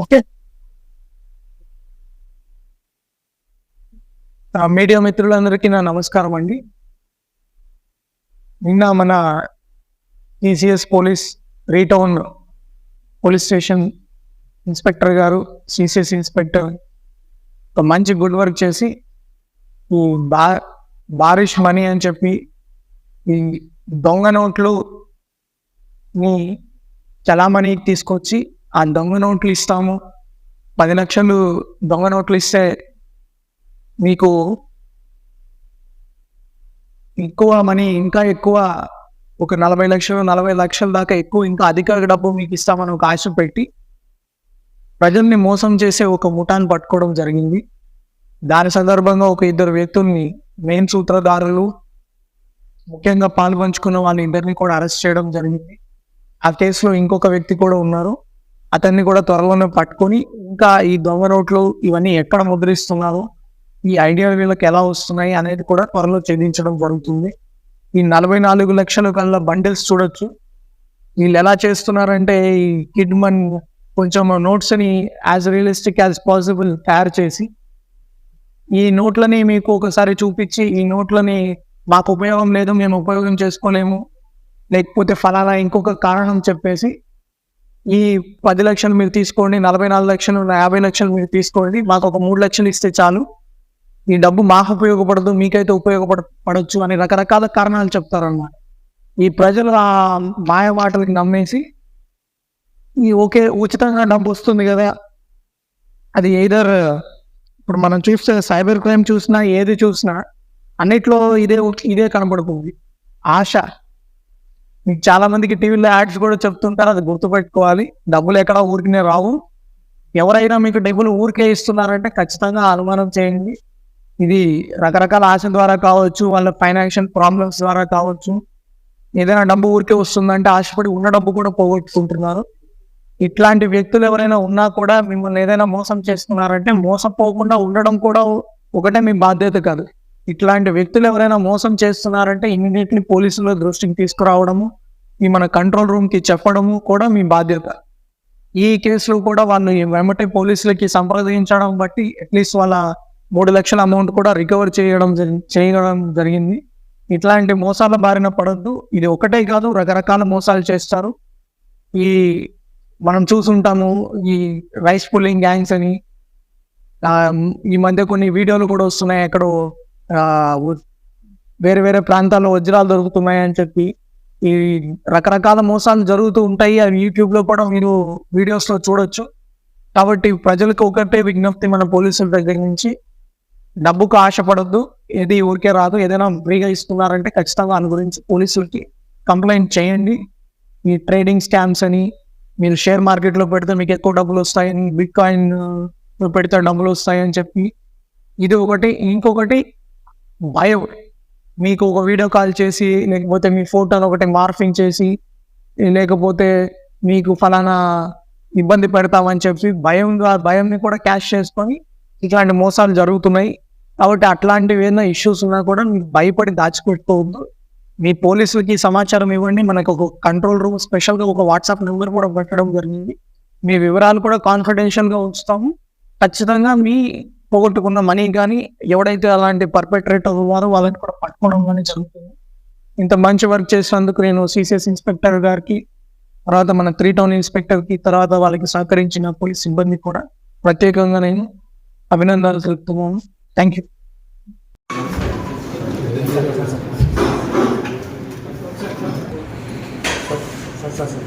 Okay? Media మిత్రులందరికీ నా నమస్కారం అండి. నిన్న మన టీసీఎస్ పోలీస్ రీటౌన్ పోలీస్ స్టేషన్ ఇన్స్పెక్టర్ గారు సిసిఎస్ ఇన్స్పెక్టర్ ఒక మంచి గుడ్ వర్క్ చేసి ఈ బా బారిష్ మనీ అని చెప్పి ఈ దొంగ నోట్లు ని చలామణి తీసుకొచ్చి ఆ దొంగ నోట్లు ఇస్తాము. పది లక్షలు దొంగ నోట్లు ఇస్తే మీకు ఎక్కువ మనీ ఇంకా ఎక్కువ ఒక నలభై లక్షలు నలభై లక్షల దాకా ఎక్కువ ఇంకా అధిక డబ్బు మీకు ఇస్తామని ఒక ఆశ పెట్టి ప్రజల్ని మోసం చేసే ఒక ముఠాన్ని పట్టుకోవడం జరిగింది. దాని సందర్భంగా ఒక ఇద్దరు వ్యక్తుల్ని మెయిన్ సూత్రధారులు ముఖ్యంగా పాల్పంచుకున్న వాళ్ళ ఇద్దరిని కూడా అరెస్ట్ చేయడం జరిగింది. ఆ కేసులో ఇంకొక వ్యక్తి కూడా ఉన్నారు. అతన్ని కూడా త్వరలోనే పట్టుకొని ఇంకా ఈ దొంగ నోట్లు ఇవన్నీ ఎక్కడ ముద్రిస్తున్నారో ఈ ఐడియా వీళ్ళకి ఎలా వస్తున్నాయి అనేది కూడా త్వరలో ఛేదించడం జరుగుతుంది. ఈ నలభై నాలుగు లక్షల కల్లా బండిల్స్ చూడొచ్చు. వీళ్ళు ఎలా చేస్తున్నారంటే ఈ కిడ్మన్ కొంచెం నోట్స్ని యాజ్ రియలిస్టిక్ యాజ్ పాసిబుల్ తయారు చేసి ఈ నోట్లని మీకు ఒకసారి చూపించి ఈ నోట్లని మాకు ఉపయోగం లేదు మేము ఉపయోగం చేసుకోలేము లేకపోతే ఫలానా ఇంకొక కారణం చెప్పేసి ఈ పది లక్షలు మీరు తీసుకోండి నలభై నాలుగు లక్షలు యాభై లక్షలు మీరు తీసుకోండి మాకు ఒక మూడు లక్షలు ఇస్తే చాలు. ఈ డబ్బు మాకు ఉపయోగపడదు మీకైతే ఉపయోగపడ పడవచ్చు అని రకరకాల కారణాలు చెప్తారన్నమాట. ఈ ప్రజలు ఆ మాయ మాటలకి నమ్మేసి ఈ ఓకే ఉచితంగా డబ్బు వస్తుంది కదా. అది ఏదర్ ఇప్పుడు మనం చూస్తే సైబర్ క్రైమ్ చూసినా ఏది చూసినా అన్నిట్లో ఇదే ఇదే కనబడుతుంది. ఆశ. మీకు చాలా మందికి టీవీలో యాడ్స్ కూడా చెప్తుంటారు అది గుర్తుపెట్టుకోవాలి. డబ్బులు ఎక్కడ ఊరికినే రావు. ఎవరైనా మీకు డబ్బులు ఊరికే ఇస్తున్నారంటే ఖచ్చితంగా అనుమానం చేయండి. ఇది రకరకాల ఆశ ద్వారా కావచ్చు వాళ్ళ ఫైనాన్షియల్ ప్రాబ్లమ్స్ ద్వారా కావచ్చు. ఏదైనా డబ్బు ఊరికే వస్తుందంటే ఆశపడి ఉన్న డబ్బు కూడా పోగొట్టుకుంటున్నారు. ఇట్లాంటి వ్యక్తులు ఎవరైనా ఉన్నా కూడా మిమ్మల్ని ఏదైనా మోసం చేస్తున్నారంటే మోసపోకుండా ఉండడం కూడా ఒకటే మీ బాధ్యత కాదు. ఇట్లాంటి వ్యక్తులు ఎవరైనా మోసం చేస్తున్నారంటే ఇమీడియట్లీ పోలీసుల దృష్టికి తీసుకురావడము ఈ మన కంట్రోల్ రూమ్కి చెప్పడము కూడా మీ బాధ్యత. ఈ కేసులో కూడా వాళ్ళు వెంబటే పోలీసులకి సంప్రదించడం బట్టి అట్లీస్ట్ వాళ్ళ మూడు లక్షల అమౌంట్ కూడా రికవర్ చేయడం చేయడం జరిగింది. ఇట్లాంటి మోసాల బారిన పడద్దు. ఇది ఒకటే కాదు రకరకాల మోసాలు చేస్తారు. ఈ మనం చూసుంటాము ఈ రైస్ పుల్లింగ్ గ్యాంగ్స్ అని. ఈ మధ్య కొన్ని వీడియోలు కూడా వస్తున్నాయి. ఎక్కడో వేరే వేరే ప్రాంతాల్లో వజ్రాలు దొరుకుతున్నాయి అని చెప్పి. ఈ రకరకాల మోసాలు జరుగుతూ ఉంటాయి. అవి యూట్యూబ్లో కూడా మీరు వీడియోస్లో చూడొచ్చు. కాబట్టి ప్రజలకు ఒకటే విజ్ఞప్తి మన పోలీసుల దగ్గర నుంచి. డబ్బుకు ఆశపడద్దు. ఏది ఊరికే రాదు. ఏదైనా ఫ్రీగా ఇస్తున్నారంటే ఖచ్చితంగా దాని గురించి పోలీసులకి కంప్లైంట్ చేయండి. మీ ట్రేడింగ్ స్కామ్స్ అని మీరు షేర్ మార్కెట్లో పెడితే మీకు ఎక్కువ డబ్బులు వస్తాయని బిట్ కాయిన్ పెడితే డబ్బులు వస్తాయని చెప్పి. ఇది ఒకటి. ఇంకొకటి భయం మీకు ఒక వీడియో కాల్ చేసి లేకపోతే మీ ఫోటోలు ఒకటి మార్ఫింగ్ చేసి లేకపోతే మీకు ఫలానా ఇబ్బంది పెడతామని చెప్పి భయం భయంని కూడా క్యాష్ చేసుకొని ఇట్లాంటి మోసాలు జరుగుతున్నాయి. కాబట్టి అట్లాంటివి ఏదైనా ఇష్యూస్ ఉన్నా కూడా మీకు భయపడి దాచిపెట్టుకోవద్దు. మీ పోలీసులకి సమాచారం ఇవ్వండి. మనకు ఒక కంట్రోల్ రూమ్ స్పెషల్గా ఒక వాట్సాప్ నెంబర్ కూడా పెట్టడం జరిగింది. మీ వివరాలు కూడా కాన్ఫిడెన్షియల్గా ఉంచుతాము. ఖచ్చితంగా మీ పోగొట్టుకున్న మనీ కానీ ఎవడైతే అలాంటి పర్పెట్రేట్ అవ్వారో వాళ్ళని కూడా పట్టుకోవడం కానీ జరుగుతుంది. ఇంత మంచి వర్క్ చేసినందుకు నేను సిసిఎస్ ఇన్స్పెక్టర్ గారికి తర్వాత మన త్రీ టౌన్ ఇన్స్పెక్టర్కి తర్వాత వాళ్ళకి సహకరించిన పోలీస్ సిబ్బంది కూడా ప్రత్యేకంగా నేను అభినందనలు తెలుపుతున్నాను. Thank you sir sir sir.